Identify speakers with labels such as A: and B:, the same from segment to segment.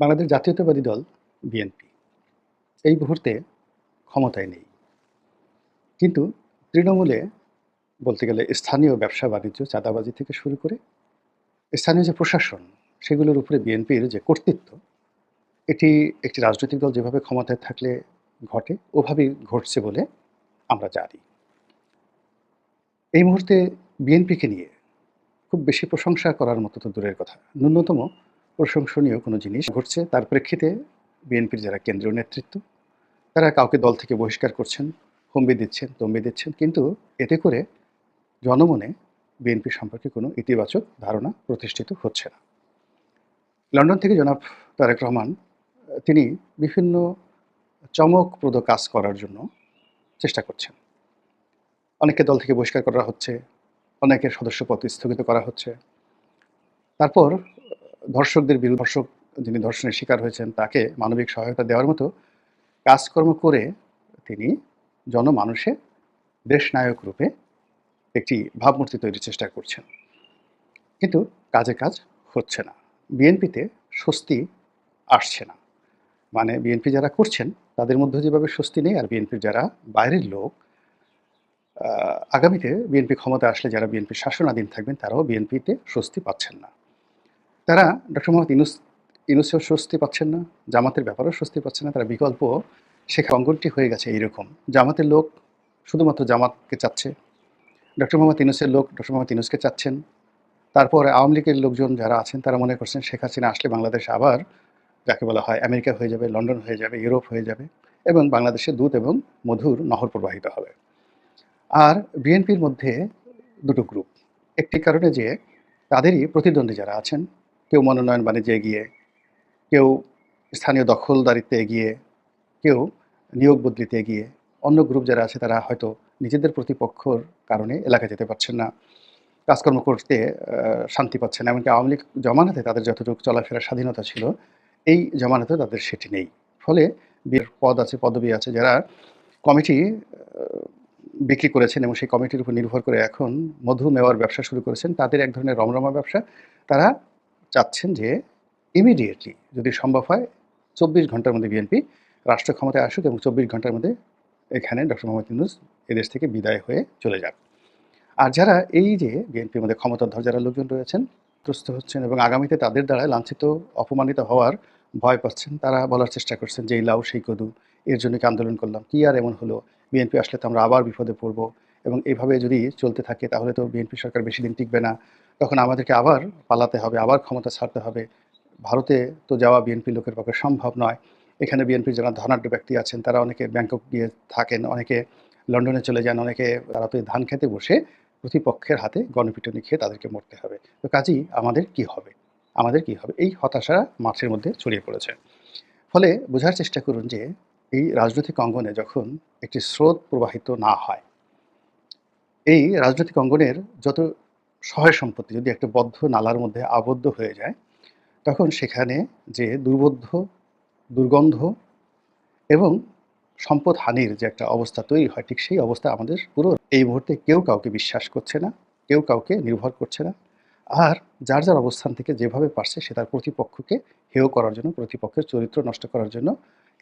A: বাংলাদেশ জাতীয়তাবাদী দল, বিএনপি। এই মুহূর্তে ক্ষমতায় নেই। কিন্তু তৃণমূলে বলতে গেলে স্থানীয় ব্যবসা বাণিজ্য, চাঁদাবাজি থেকে শুরু করে স্থানীয় যে প্রশাসন, সেগুলোর উপরে বিএনপির যে কর্তৃত্ব, এটি একটি রাজনৈতিক দল যেভাবে ক্ষমতায় থাকলে ঘটে, ওভাবেই ঘটছে বলে আমরা জানি। এই মুহূর্তে বিএনপিকে নিয়ে খুব বেশি প্রশংসা করার মতো তো দূরের কথা। ন্যূনতম প্রশংসনীয় কোনো জিনিস ঘটছে। তার প্রেক্ষিতে বিএনপির যারা কেন্দ্রীয় নেতৃত্ব, তারা কাউকে দল থেকে বহিষ্কার করছেন হুমবি দিচ্ছেন তম্বি দিচ্ছেন। কিন্তু এতে করে জনমনে বিএনপি সম্পর্কে কোনো ইতিবাচক ধারণা প্রতিষ্ঠিত হচ্ছে না। লন্ডন থেকে জনাব তারেক রহমান, তিনি বিভিন্ন চমকপ্রদ কাজ করার জন্য চেষ্টা করছেন। অনেককে দল থেকে বহিষ্কার করা হচ্ছে, অনেকের সদস্যপদ স্থগিত করা হচ্ছে। তারপর ধর্ষকদের বিরুদ্ধে ধর্ষক যিনি ধর্ষণের শিকার হয়েছেন, তাকে মানবিক সহায়তা দেওয়ার মতো কাজকর্ম করে তিনি জনমানুষে দেশনায়ক রূপে একটি ভাবমূর্তি তৈরির চেষ্টা করছেন। কিন্তু কাজে কাজ হচ্ছে না। বিএনপিতে স্বস্তি আসছে না। মানে বিএনপি যারা করছেন, তাদের মধ্যে যেভাবে স্বস্তি নেই, আর বিএনপির যারা বাইরের লোক আগামীতে বিএনপি ক্ষমতা আসলে যারা বিএনপির শাসনাধীন থাকবেন, তারাও বিএনপিতে স্বস্তি পাচ্ছেন না। তারা ডক্টর মোহাম্মদ ইনুস ইনুসেও স্বস্তি পাচ্ছেন না, জামাতের ব্যাপারেও স্বস্তি পাচ্ছেন না, তারা বিকল্প শেখা অঙ্গনটি হয়ে গেছে এইরকম। জামাতের লোক শুধুমাত্র জামাতকে চাচ্ছে, ডক্টর মোহাম্মদ ইনুসের লোক ডক্টর মোহাম্মদ ইনুসকে চাচ্ছেন। তারপর আওয়ামী লীগের লোকজন যারা আছেন, তারা মনে করছেন শেখ হাসিনা আসলে বাংলাদেশ আবার যাকে বলা হয় আমেরিকা হয়ে যাবে, লন্ডন হয়ে যাবে, ইউরোপ হয়ে যাবে এবং বাংলাদেশে দুধ এবং মধুর নহর প্রবাহিত হবে। আর বিএনপির মধ্যে দুটো গ্রুপ একটি কারণে যে তাদেরই প্রতিদ্বন্দ্বী যারা আছেন কেউ মনোনয়ন বাণিজ্যে এগিয়ে, কেউ স্থানীয় দখলদারিত্বে এগিয়ে, কেউ নিয়োগ বদলিতে এগিয়ে, অন্য গ্রুপ যারা আছে তারা হয়তো নিজেদের প্রতিপক্ষর কারণে এলাকা যেতে পারছেন না। কাজকর্ম করতে শান্তি পাচ্ছেন এমনকি আওয়ামী লীগ জমানাতে তাদের যতটুকু চলাফেরার স্বাধীনতা ছিল, এই জমানাতে তাদের সেটি নেই। ফলে বিয়ের পদ আছে, পদবি আছে যারা কমিটি বিক্রি করেছেন এবং সেই কমিটির উপর নির্ভর করে এখন মধু মেওয়ার ব্যবসা শুরু করেছেন। তাদের এক ধরনের রমরমা ব্যবসা। তারা চাচ্ছেন যে ইমিডিয়েটলি যদি সম্ভব হয় চব্বিশ ঘণ্টার মধ্যে বিএনপি রাষ্ট্র ক্ষমতায় আসুক এবং চব্বিশ ঘণ্টার মধ্যে এখানে ডক্টর মোহাম্মদ ইউনুস এদেশ থেকে বিদায় হয়ে চলে যাক আর যারা এই যে বিএনপির মধ্যে ক্ষমতাধর যারা লোকজন রয়েছেন, ত্রস্ত হচ্ছেন এবং আগামীতে তাদের দ্বারা লাঞ্ছিত, অপমানিত হওয়ার ভয় পাচ্ছেন, তারা বলার চেষ্টা করছেন যে এই লাউ, সেই কদু, এর জন্য কি আন্দোলন করলাম, কি আর এমন হলো? বিএনপি আসলে তো আমরা আবার বিপদে পড়ব। এবং এইভাবে যদি চলতে থাকে, তাহলে তো বিএনপি সরকার বেশি দিন টিকবে না। তখন আমাদেরকে আবার পালাতে হবে, আবার ক্ষমতা ছাড়তে হবে। ভারতে তো যাওয়া বিএনপি লোকের পক্ষে সম্ভব নয়। এখানে বিএনপির যারা ধনাঢ্য ব্যক্তি আছেন, তারা অনেকে ব্যাংকক গিয়ে থাকেন, অনেকে লন্ডনে চলে যান, অনেকে তারা তো ধান খেতে বসে প্রতিপক্ষের হাতে গণপিটুনি খেয়ে তাদেরকে মরতে হবে। তো কাজেই আমাদের কি হবে? আমাদের কি হবে? এই হতাশা মাঠের মধ্যে ছড়িয়ে পড়েছে। ফলে বোঝার চেষ্টা করুন যে, এই রাজনৈতিক অঙ্গনে যখন একটি স্রোত প্রবাহিত না হয় এই রাজনৈতিক অঙ্গনের যত সহায় সম্পত্তি যদি একটা বদ্ধ নালার মধ্যে আবদ্ধ হয়ে যায়, তখন সেখানে যে দুর্বোধ্য, দুর্গন্ধ এবং সম্পদ হানির যে একটা অবস্থা তৈরি হয়, ঠিক সেই অবস্থা আমাদের পুরো এই মুহূর্তে কেউ কাউকে বিশ্বাস করছে না, কেউ কাউকে নির্ভর করছে না। আর যার যার অবস্থান থেকে যেভাবে পারছে সে তার প্রতিপক্ষকে হেয় করার জন্য, প্রতিপক্ষের চরিত্র নষ্ট করার জন্য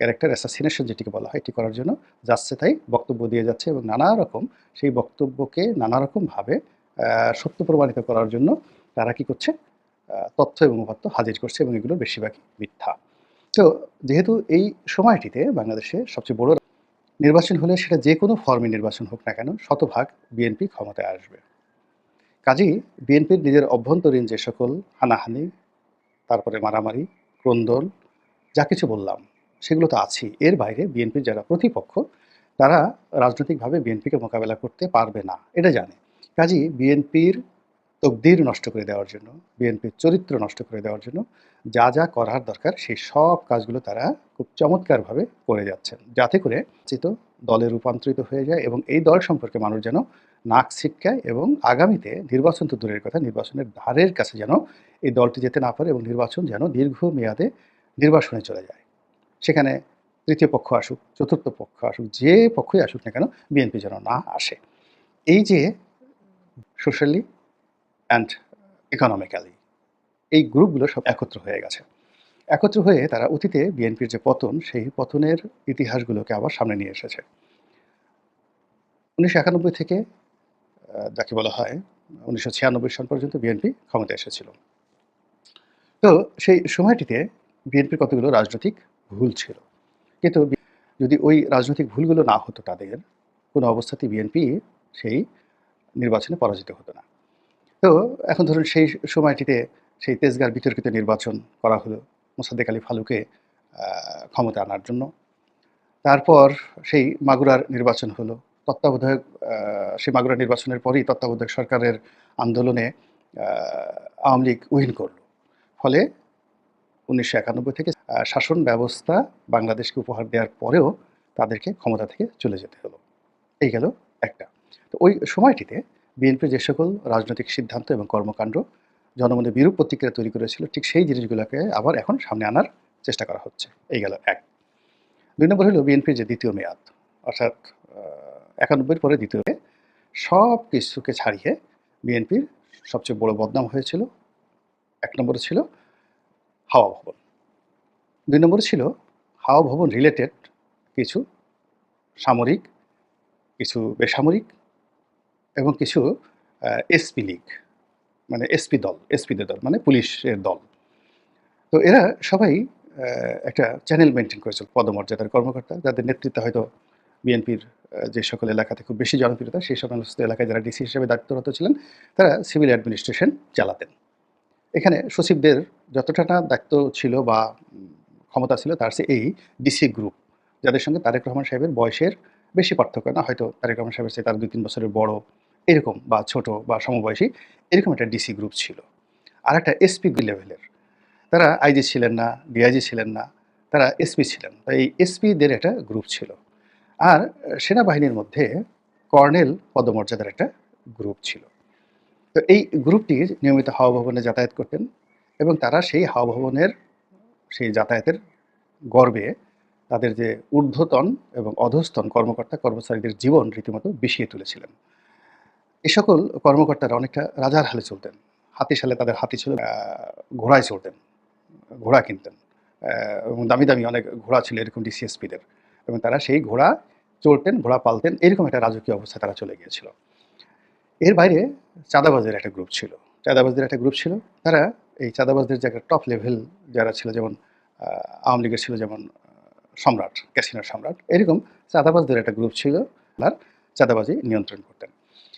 A: ক্যারেক্টার অ্যাসাসিনেশন যেটিকে বলা হয়, এটি করার জন্য যাচ্ছে তাই বক্তব্য দিয়ে যাচ্ছে এবং নানা রকম সেই বক্তব্যকে নানা রকমভাবে সত্য প্রমাণিত করার জন্য তারা কি করছে তথ্য এবং উপাত্ত হাজির করছে এবং এগুলো বেশিরভাগই মিথ্যা। তো যেহেতু এই সময়টিতে বাংলাদেশে সবচেয়ে বড় নির্বাচন হলে সেটা যে কোনো ফর্মে নির্বাচন হোক না কেন শতভাগ বিএনপি ক্ষমতায় আসবে। কাজেই বিএনপির নিজের অভ্যন্তরীণ যে সকল হানাহানি, তারপরে মারামারি, ক্রন্দন, যা কিছু বললাম সেগুলো তো আছেই। এর বাইরে বিএনপির যারা প্রতিপক্ষ, তারা রাজনৈতিকভাবে বিএনপিকে মোকাবেলা করতে পারবে না, এটা জানে। কাজেই বিএনপির তকদির নষ্ট করে দেওয়ার জন্য, বিএনপির চরিত্র নষ্ট করে দেওয়ার জন্য যা যা করার দরকার, সেই সব কাজগুলো তারা খুব চমৎকারভাবে করে যাচ্ছেন। যাতে করে চিত দলে রূপান্তরিত হয়ে যায় এবং এই দল সম্পর্কে মানুষ যেন নাক ছিটকায় এবং আগামীতে নির্বাচন তো দূরের কথা, নির্বাচনের ধারের কাছে যেন এই দলটি যেতে না পারে এবং নির্বাচন যেন দীর্ঘ মেয়াদে নির্বাসনে চলে যায়। সেখানে তৃতীয় পক্ষ আসুক, চতুর্থ পক্ষ আসুক, যে পক্ষই আসুক না কেন বিএনপি যেন না আসে। এই যে সোশ্যালি অ্যান্ড ইকোনমিক্যালি এই গ্রুপগুলো সব একত্র হয়ে গেছে। একত্র হয়ে তারা অতীতে বিএনপির যে পতন, সেই পতনের ইতিহাসগুলোকে আবার সামনে নিয়ে এসেছে। উনিশশো একানব্বই থেকে যাকে বলা হয়, উনিশশো ছিয়ানব্বই সাল পর্যন্ত বিএনপি ক্ষমতায় এসেছিল। তো সেই সময়টিতে বিএনপির কতগুলো রাজনৈতিক ভুল ছিল। কিন্তু যদি ওই রাজনৈতিক ভুলগুলো না হতো তাদের, কোনো অবস্থাতেই বিএনপি সেই নির্বাচনে পরাজিত হতো না। তো এখন ধরুন সেই সময়টিতে সেই তেজগার বিতর্কিত নির্বাচন করা হলো মোসাদ্দেক আলী ফালুকে ক্ষমতা আনার জন্য। তারপর সেই মাগুরার নির্বাচন হলো। তত্ত্বাবধায়ক সেই মাগুরা নির্বাচনের পরই তত্ত্বাবধায়ক সরকারের আন্দোলনে আওয়ামী লীগ উইন করল। ফলে উনিশশো একানব্বই থেকে শাসন ব্যবস্থা বাংলাদেশকে উপহার দেওয়ার পরেও তাদেরকে ক্ষমতা থেকে চলে যেতে হলো। এই গেল একটা। তো ওই সময়টিতে বিএনপির যে সকল রাজনৈতিক সিদ্ধান্ত এবং কর্মকাণ্ড জনমনে বিরূপ প্রতিক্রিয়া তৈরি করেছিল, ঠিক সেই জিনিসগুলোকে আবার এখন সামনে আনার চেষ্টা করা হচ্ছে। এই গেল এক। দুই নম্বর হলো বিএনপির যে দ্বিতীয় মেয়াদ, অর্থাৎ একানব্বইয়ের পরে দ্বিতীয় সব কিছুকে ছাড়িয়ে বিএনপির সবচেয়ে বড় বদনাম হয়েছিল, এক নম্বরে ছিল হাওয়া ভবন। দুই নম্বরে ছিল হাওয়া ভবন রিলেটেড কিছু সামরিক, কিছু বেসামরিক এবং কিছু এসপি লীগ মানে এসপি দল এসপিদের দল মানে পুলিশের দল। তো এরা সবাই একটা চ্যানেল মেনটেন করেছিল পদমর্যাদার কর্মকর্তা, যাদের নেতৃত্বে হয়তো বিএনপির যে সকল এলাকাতে খুব বেশি জনপ্রিয়তা, সেই সমস্ত এলাকায় যারা ডিসি হিসেবে দায়িত্বরত ছিলেন, তারা সিভিল অ্যাডমিনিস্ট্রেশন চালাতেন। এখানে সচিবদের যতটা দায়িত্ব ছিল বা ক্ষমতা ছিল, তার চেয়ে এই ডিসি গ্রুপ যাদের সঙ্গে তারেক রহমান সাহেবের বয়সের বেশি পার্থক্য না, হয়তো তারেক রহমান সাহেবের চেয়ে তার দুই তিন বছরের বড়, এরকম বা ছোট বা সমবয়সী, এরকম একটা ডিসি গ্রুপ ছিল। আর একটা এসপি লেভেলের তারা আইজি ছিলেন না ডিআইজি ছিলেন না, তারা এসপি ছিলেন। তো এই এসপিদের একটা গ্রুপ ছিল। আর সেনাবাহিনীর মধ্যে কর্নেল পদমর্যাদার একটা গ্রুপ ছিল। তো এই গ্রুপটি নিয়মিত হাওয়া ভবনে যাতায়াত করতেন এবং তারা সেই হাওয়া ভবনের সেই যাতায়াতের গর্বে তাদের যে ঊর্ধ্বতন এবং অধস্তন কর্মকর্তা, কর্মচারীদের জীবন রীতিমতো বিষিয়ে তুলেছিলেন। এ সকল কর্মকর্তারা অনেকটা রাজার হালে চলতেন। হাতিশালে তাদের হাতি ছিল ঘোড়ায় চলতেন ঘোড়া কিনতেন এবং দামি দামি অনেক ঘোড়া ছিল এরকম ডিসিএসপিদের এবং তারা সেই ঘোড়া চড়তেন, ঘোড়া পালতেন, এরকম একটা রাজকীয় অবস্থায় তারা চলে গিয়েছিল। এর বাইরে চাঁদাবাজের একটা গ্রুপ ছিল। চাঁদাবাজদের একটা গ্রুপ ছিল। তারা এই চাঁদাবাজদের যে টপ লেভেল যারা ছিল, যেমন আওয়ামী লীগের ছিল, যেমন সম্রাট, ক্যাসিনোর সম্রাট, এরকম চাঁদাবাজদের একটা গ্রুপ ছিল। আর চাঁদাবাজি নিয়ন্ত্রণ করতেন।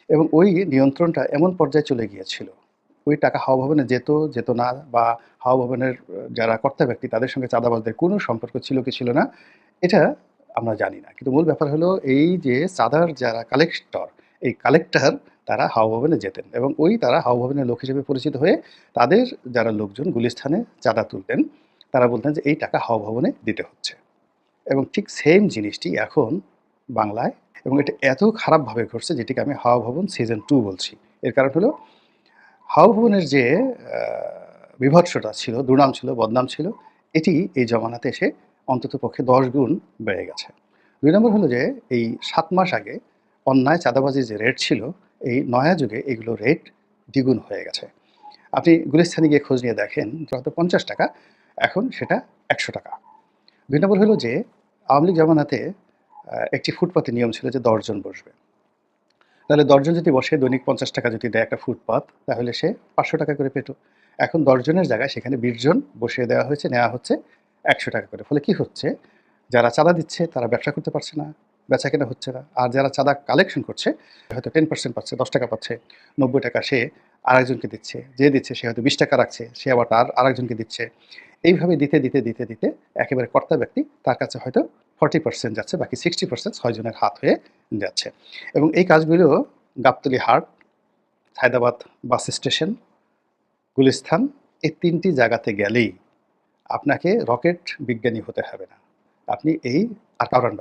A: এবং ওই নিয়ন্ত্রণটা এমন পর্যায়ে চলে গিয়েছিল। ওই টাকা হাওয়া ভবনে যেত যেত না, বা হাওয়া ভবনের যারা কর্তা ব্যক্তি, তাদের সঙ্গে চাঁদাবাজদের কোনো সম্পর্ক ছিল কি ছিল না, এটা আমরা জানি না। কিন্তু মূল ব্যাপার হলো এই যে চাঁদার যারা কালেক্টর এই কালেক্টর তারা হাওয়া ভবনে যেতেন এবং ওই তারা হাওয়া ভবনের লোক হিসেবে পরিচিত হয়ে তাদের যারা লোকজন গুলিস্থানে চাঁদা তুলতেন, তারা বলতেন যে, এই টাকা হাওয়া ভবনে দিতে হচ্ছে। এবং ঠিক সেম জিনিসটি এখন বাংলায় এবং এটা এত খারাপভাবে ঘটছে যেটিকে আমি হাওয়া ভবন সিজন টু বলছি। এর কারণ হলো হাওয়া ভবনের যে বিভৎসটা ছিল, দুর্নাম ছিল, বদনাম ছিল, এটি এই জমানাতে এসে অন্তত পক্ষে দশ গুণ বেড়ে গেছে। দুই নম্বর হলো যে, এই সাত মাস আগে অন্যায় চাঁদাবাজির যে রেট ছিল এই নয়া যুগে এগুলো রেট দ্বিগুণ হয়ে গেছে। আপনি গুলিস্থানে গিয়ে খোঁজ নিয়ে দেখেন হয়তো পঞ্চাশ টাকা, এখন সেটা একশো টাকা। দুই নম্বর হলো যে, আওয়ামী লীগ জমানাতে একটি ফুটপাতে নিয়ম ছিল যে দশজন বসবে। তাহলে দশজন যদি বসে, দৈনিক পঞ্চাশ টাকা যদি দেয় একটা ফুটপাত, তাহলে সে পাঁচশো টাকা করে পেত। এখন দশজনের জায়গায় সেখানে বিশজন বসিয়ে দেওয়া হয়েছে, নেওয়া হচ্ছে একশো টাকা করে। ফলে কি হচ্ছে? যারা চাঁদা দিচ্ছে, তারা ব্যবসা করতে পারছে না। বেচা কেনা হচ্ছে না। আর যারা চাঁদা কালেকশন করছে, হয়তো টেন পার্সেন্ট পাচ্ছে, দশ টাকা পাচ্ছে, নব্বই টাকা সে আরেকজনকে দিচ্ছে, যে দিচ্ছে সে হয়তো বিশ টাকা রাখছে, সে আবার তার আরেকজনকে দিচ্ছে। এইভাবে দিতে দিতে দিতে দিতে একেবারে কর্তা ব্যক্তি তার কাছে হয়তো ফর্টি পার্সেন্ট যাচ্ছে, বাকি সিক্সটি পার্সেন্ট ছয়জনের হাত হয়ে যাচ্ছে। এবং এই কাজগুলো গাবতলি হাট, হায়দ্রাবাদ বাস স্টেশন, গুলিস্থান, এই তিনটি জায়গাতে গেলেই আপনাকে রকেট বিজ্ঞানী হতে হবে না। আপনি এই কারণ